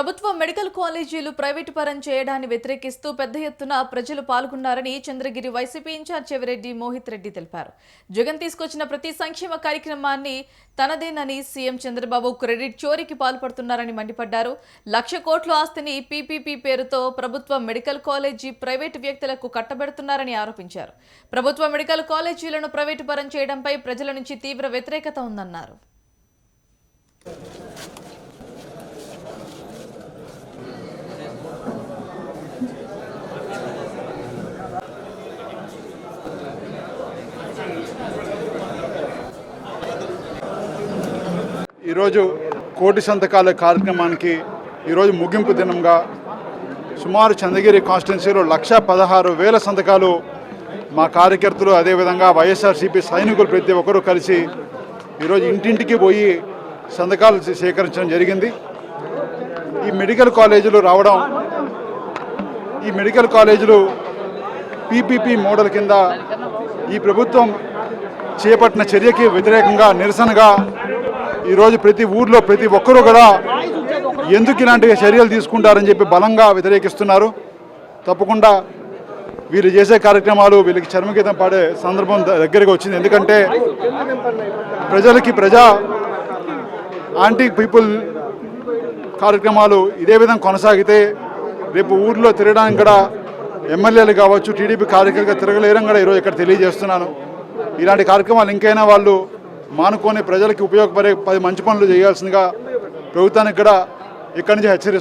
ప్రభుత్వ మెడికల్ కాలేజీలు ప్రైవేటు పరం చేయడాన్ని వ్యతిరేకిస్తూ పెద్ద ఎత్తున ప్రజలు పాల్గొన్నారని చంద్రగిరి వైసీపీ ఇన్ఛార్జ్ చెవిరెడ్డి మోహిత్ రెడ్డి తెలిపారు. జగన్ తీసుకొచ్చిన ప్రతి సంక్షేమ కార్యక్రమాన్ని తనదేనని సీఎం చంద్రబాబు క్రెడిట్ చోరీకి పాల్పడుతున్నారని మండిపడ్డారు. లక్ష కోట్ల ఆస్తిని పీపీపీ పేరుతో ప్రభుత్వ మెడికల్ కాలేజీ ప్రైవేటు వ్యక్తులకు కట్టబెడుతున్నారని ఆరోపించారు. ప్రభుత్వ మెడికల్ కాలేజీలను ప్రైవేటు పరం చేయడంపై ప్రజల నుంచి తీవ్ర వ్యతిరేకత ఉందన్నారు. ఈరోజు కోటి సంతకాల కార్యక్రమానికి ఈరోజు ముగింపు దినంగా సుమారు చంద్రగిరి కాన్స్టిట్యున్సీలో లక్ష పదహారు వేల సంతకాలు మా కార్యకర్తలు అదేవిధంగా వైఎస్ఆర్సీపీ సైనికులు ప్రతి ఒక్కరూ కలిసి ఈరోజు ఇంటింటికి పోయి సంతకాలు సేకరించడం జరిగింది. ఈ మెడికల్ కాలేజీలు రావడం ఈ మెడికల్ కాలేజీలు పీపీపీ మోడల్ కింద ఈ ప్రభుత్వం చేపట్టిన చర్యకి వ్యతిరేకంగా నిరసనగా ఈరోజు ప్రతి ఊర్లో ప్రతి ఒక్కరూ కూడా ఎందుకు ఇలాంటి చర్యలు తీసుకుంటారని చెప్పి బలంగా వ్యతిరేకిస్తున్నారు. తప్పకుండా వీళ్ళు చేసే కార్యక్రమాలు వీళ్ళకి చర్మగీతం పాడే సందర్భం ద- దగ్గరికి వచ్చింది. ఎందుకంటే ప్రజలకి ప్రజా ఆంటీ పీపుల్ కార్యక్రమాలు ఇదే విధంగా కొనసాగితే రేపు ఊర్లో తిరగడానికి కూడా ఎమ్మెల్యేలు కావచ్చు టీడీపీ కార్యకర్తగా తిరగలేరని కూడా ఈరోజు ఇక్కడ తెలియజేస్తున్నాను. ఇలాంటి కార్యక్రమాలు ఇంకైనా వాళ్ళు మానుకొని ప్రజలకి ఉపయోగపడే పది మంచి పనులు చేయాల్సిందిగా ప్రభుత్వానికి కూడా ఇక్కడి నుంచి హెచ్చరిస్తున్నాను